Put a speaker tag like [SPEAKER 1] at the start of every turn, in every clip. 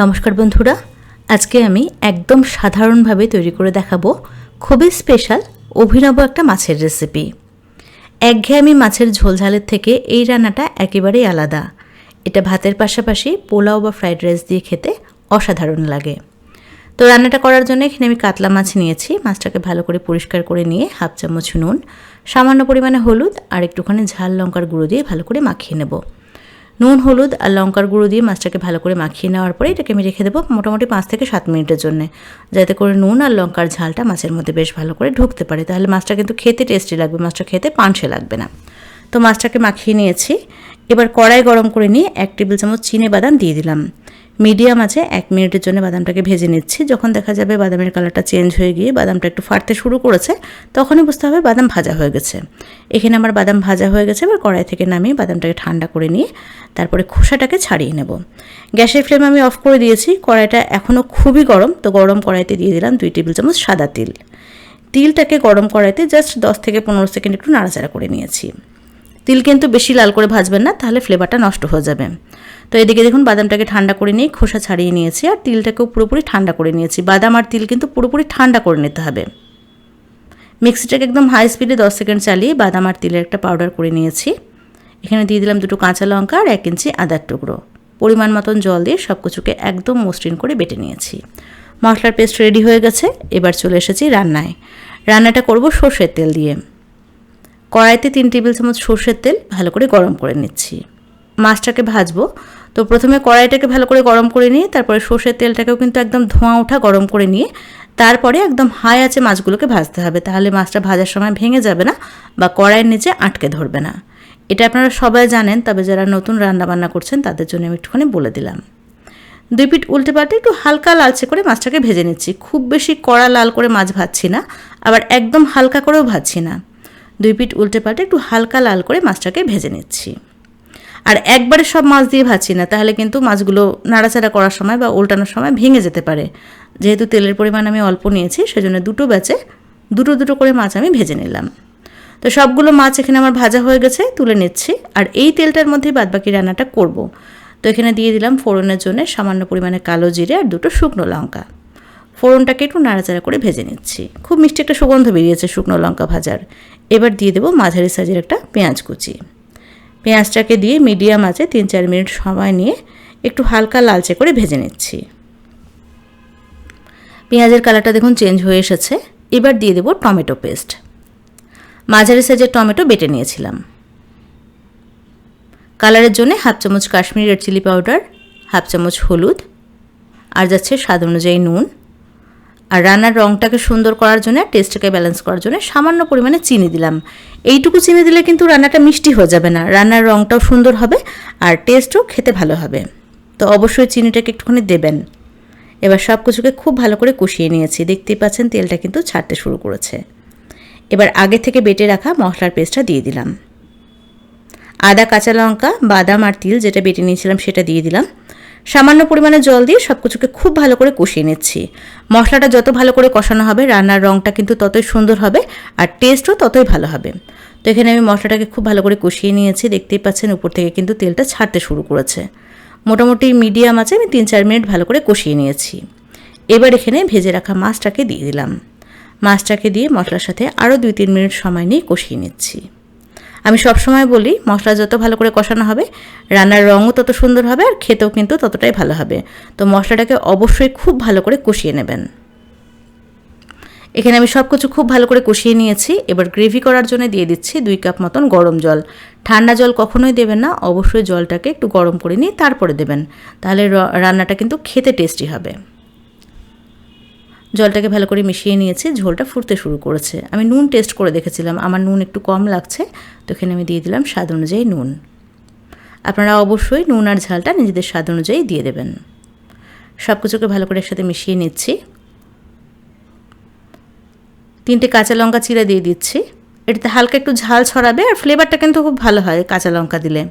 [SPEAKER 1] নমস্কার বন্ধুরা, আজকে আমি একদম সাধারণভাবে তৈরি করে দেখাবো খুবই স্পেশাল, অভিনব একটা মাছের রেসিপি একঘেয়েমি মাছের ঝোলঝালের থেকে এই রান্নাটা একেবারেই আলাদা। এটা ভাতের পাশাপাশি পোলাও বা ফ্রাইড রাইস দিয়ে খেতে অসাধারণ লাগে। তো রান্নাটা করার জন্য এখানে আমি কাতলা মাছ নিয়েছি। মাছটাকে ভালো করে পরিষ্কার করে নিয়ে হাফ চামচ নুন, সামান্য পরিমাণে হলুদ আর একটুখানি ঝাল লঙ্কার গুঁড়ো দিয়ে ভালো করে মাখিয়ে নেব। নুন, হলুদ আর লঙ্কার গুঁড়ো দিয়ে মাছটাকে ভালো করে মাখিয়ে নেওয়ার পরে এটাকে আমি রেখে দেবো মোটামুটি পাঁচ থেকে সাত মিনিটের জন্য। যাতে করে নুন আর লঙ্কার ঝালটা মাছের মধ্যে বেশ ভালো করে ঢুকতে পারে। তাহলে মাছটা কিন্তু খেতে টেস্টি লাগবে, মাছটা খেতে পানসে লাগবে না। তো মাছটাকে মাখিয়ে নিয়েছি। এবার কড়াই গরম করে নিয়ে এক টেবিল চামচ চিনে বাদাম দিয়ে দিলাম। মিডিয়াম আছে, এক মিনিটের জন্য বাদামটাকে ভেজে নিচ্ছি। যখন দেখা যাবে বাদামের কালারটা চেঞ্জ হয়ে গিয়ে বাদামটা একটু ফাটতে শুরু করেছে, তখনই বুঝতে হবে বাদাম ভাজা হয়ে গেছে। এখানে আমার বাদাম ভাজা হয়ে গেছে, এবার কড়াই থেকে নামিয়ে বাদামটাকে ঠান্ডা করে নিয়ে তারপরে খোসাটাকে ছাড়িয়ে নেব। গ্যাসের ফ্লেম আমি অফ করে দিয়েছি, কড়াইটা এখনও খুবই গরম, তো গরম কড়াইতে দিয়ে দিলাম দুই টেবিল চামচ সাদা তিল। তিলটাকে গরম কড়াইতে জাস্ট দশ থেকে পনেরো সেকেন্ড একটু নাড়াচাড়া করে নিয়েছি। তিল কিন্তু বেশি লাল করে ভাজবেন না, তাহলে ফ্লেভারটা নষ্ট হয়ে যাবে। তো এদিকে দেখুন বাদামটাকে ঠান্ডা করে নিয়ে খোসা ছাড়িয়ে নিয়েছি আর তিলটাকেও পুরোপুরি ঠান্ডা করে নিয়েছি। বাদাম আর তিল কিন্তু পুরোপুরি ঠান্ডা করে নিতে হবে। মিক্সিটাকে একদম হাই স্পিডে দশ সেকেন্ড চালিয়ে বাদাম আর তিলের একটা পাউডার করে নিয়েছি। এখানে দিয়ে দিলাম দুটো কাঁচা লঙ্কা আর এক ইঞ্চি আদার টুকরো। পরিমাণ মতন জল দিয়ে সব কিছুকে একদম মসৃণ করে বেটে নিয়েছি। মশলার পেস্ট রেডি হয়ে গেছে, এবার চলে এসেছি রান্নায়। রান্নাটা করব সর্ষের তেল দিয়ে। কড়াইতে তিন টেবিল চামচ সর্ষের তেল ভালো করে গরম করে নিচ্ছি। মাছটাকে ভাজবো। তো প্রথমে কড়াইটাকে ভালো করে গরম করে নিয়ে, তারপরে সর্ষের তেলটাকেও কিন্তু একদম ধোঁয়া ওঠা গরম করে নিয়ে, তারপরে একদম হাই আছে মাছগুলোকে ভাজতে হবে। তাহলে মাছটা ভাজার সময় ভেঙে যাবে না বা কড়াইয়ের নিচে আটকে ধরবে না। এটা আপনারা সবাই জানেন, তবে যারা নতুন রান্না বান্না করছেন, তাদের জন্য আমি একটুখানি বলে দিলাম। দুই পিঠ উল্টে পাল্টে একটু হালকা লালচে করে মাছটাকে ভেজে নিচ্ছি। খুব বেশি কড়া লাল করে মাছ ভাজছি না, আবার একদম হালকা করেও ভাজছি না। দুই পিঠ উল্টে পাল্টে একটু হালকা লাল করে মাছটাকে ভেজে নিচ্ছি। আর একবারে সব মাছ দিয়ে ভাজছি না, তাহলে কিন্তু মাছগুলো নাড়াচাড়া করার সময় বা উল্টানোর সময় ভেঙে যেতে পারে। যেহেতু তেলের পরিমাণ আমি অল্প নিয়েছি, সেজন্য দুটো ব্যাচে দুটো দুটো করে মাছ আমি ভেজে নিলাম। তো সবগুলো মাছ এখানে আমার ভাজা হয়ে গেছে, তুলে নিচ্ছি। আর এই তেলটার মধ্যেই বাদবাকি রান্নাটা করব। তো এখানে দিয়ে দিলাম ফোড়নের জন্য সামান্য পরিমাণে কালো জিরে আর দুটো শুকনো লঙ্কা। ফোড়নটাকে একটু নাড়াচাড়া করে ভেজে নিচ্ছি। খুব মিষ্টি একটা সুগন্ধ বেরিয়েছে শুকনো লঙ্কা ভাজার। এবার দিয়ে দেবো মাঝারি সাইজের একটা পেঁয়াজ কুচি। পেঁয়াজটাকে দিয়ে মিডিয়াম আছে তিন চার মিনিট সময় নিয়ে একটু হালকা লালচে করে ভেজে নিচ্ছি। পেঁয়াজের কালারটা দেখুন চেঞ্জ হয়ে এসেছে। এবার দিয়ে দেবো টমেটো পেস্ট মাঝারি সাইজের টমেটো বেটে নিয়েছিলাম। কালারের জন্য হাফ চামচ Kashmiri red chilli powder half চামচ হলুদ, আর যাচ্ছে স্বাদ অনুযায়ী নুন। আর রান্নার রঙটাকে সুন্দর করার জন্য টেস্টটাকে ব্যালেন্স করার জন্য সামান্য পরিমাণে চিনি দিলাম। এইটুকু চিনি দিলে কিন্তু রান্নাটা মিষ্টি হয়ে যাবে না। রান্নার রঙটাও সুন্দর হবে আর টেস্টও খেতে ভালো হবে। তো অবশ্যই চিনিটাকে একটুখানি দেবেন। এবার সব কিছুকে খুব ভালো করে কষিয়ে নিয়েছি। দেখতেই পাচ্ছেন তেলটা কিন্তু ছাড়তে শুরু করেছে। এবার আগে থেকে বেটে রাখা মশলার পেস্টটা দিয়ে দিলাম। আদা, কাঁচা লঙ্কা, বাদাম আর তিল যেটা বেটে নিয়েছিলাম সেটা দিয়ে দিলাম। সামান্য পরিমাণে জল দিয়ে সব কিছুকে খুব ভালো করে কষিয়ে নিচ্ছি। মশলাটা যত ভালো করে কষানো হবে, রান্নার রঙটা কিন্তু ততই সুন্দর হবে আর টেস্টও ততই ভালো হবে। তো এখানে আমি মশলাটাকে খুব ভালো করে কষিয়ে নিয়েছি। দেখতেই পাচ্ছেন উপর থেকে কিন্তু তেলটা ছাড়তে শুরু করেছে। মোটামুটি মিডিয়াম আছে, আমি তিন চার মিনিট ভালো করে কষিয়ে নিয়েছি। এবার এখানে ভেজে রাখা মাছটাকে দিয়ে দিলাম। মাছটাকে দিয়ে মশলার সাথে আরও দুই তিন মিনিট সময় নিয়ে কষিয়ে নিচ্ছি। আমি সবসময় বলি, মশলা যত ভালো করে কষানো হবে, রান্নার রঙও তত সুন্দর হবে আর খেতেও কিন্তু ততটাই ভালো হবে। তো মশলাটাকে অবশ্যই খুব ভালো করে কষিয়ে নেবেন। এখানে আমি সব কিছু খুব ভালো করে কষিয়ে নিয়েছি। এবার গ্রেভি করার জন্য দিয়ে দিচ্ছি দুই কাপ মতন গরম জল। ঠান্ডা জল কখনোই দেবেন না, অবশ্যই জলটাকে একটু গরম করে নিয়ে তারপরে দেবেন। তাহলে রান্নাটা কিন্তু খেতে টেস্টি হবে। জলটাকে ভালো করে মিশিয়ে নিয়েছি, ঝোলটা ফুটতে শুরু করেছে। আমি নুন টেস্ট করে দেখেছিলাম, আমার নুন একটু কম লাগছে, তো এখানে আমি দিয়ে দিলাম স্বাদ অনুযায়ী নুন। আপনারা অবশ্যই নুন আর ঝালটা নিজেদের স্বাদ অনুযায়ী দিয়ে দেবেন। সব কিছুকে ভালো করে একসাথে মিশিয়ে নিচ্ছি। তিনটে কাঁচা লঙ্কা চিরা দিয়ে দিচ্ছি। এটাতে হালকা একটু ঝাল ছড়াবে আর ফ্লেভারটা কিন্তু খুব ভালো হয় কাঁচা লঙ্কা দিলে।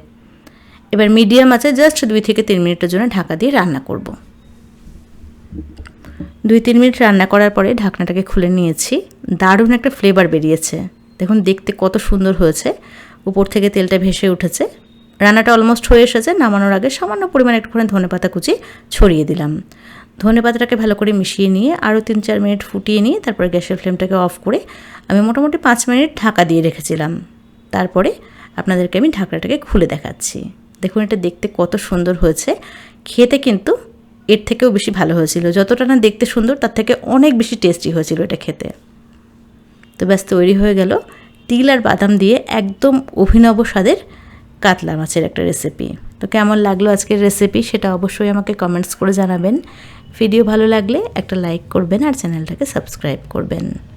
[SPEAKER 1] এবার মিডিয়াম আছে জাস্ট দুই থেকে তিন মিনিটের জন্য ঢাকা দিয়ে রান্না করব। দুই তিন মিনিট রান্না করার পরে ঢাকনাটাকে খুলে নিয়েছি। দারুণ একটা ফ্লেভার বেরিয়েছে। দেখুন, দেখতে কত সুন্দর হয়েছে। উপর থেকে তেলটা ভেসে উঠেছে। রান্নাটা অলমোস্ট হয়ে এসেছে। নামানোর আগে সামান্য পরিমাণে একটুখানি ধনে পাতা কুচি ছড়িয়ে দিলাম। ধনে পাতাটাকে ভালো করে মিশিয়ে নিয়ে আরও তিন চার মিনিট ফুটিয়ে নিয়ে তারপরে গ্যাসের ফ্লেমটাকে অফ করে আমি মোটামুটি পাঁচ মিনিট ঢাকা দিয়ে রেখেছিলাম। তারপরে আপনাদেরকে আমি ঢাকনাটাকে খুলে দেখাচ্ছি। দেখুন, এটা দেখতে কত সুন্দর হয়েছে। খেতে কিন্তু এর থেকেও বেশি ভালো হয়েছিল। যতটা না দেখতে সুন্দর, তার থেকে অনেক বেশি টেস্টি হয়েছিল এটা খেতে। তো ব্যাস, তৈরি হয়ে গেল তিল আর বাদাম দিয়ে একদম অভিনব স্বাদের কাতলা মাছের একটা রেসিপি তো কেমন লাগল আজকের রেসিপি সেটা অবশ্যই আমাকে কমেন্টস করে জানাবেন। ভিডিও ভালো লাগলে একটা লাইক করবেন আর চ্যানেলটাকে সাবস্ক্রাইব করবেন।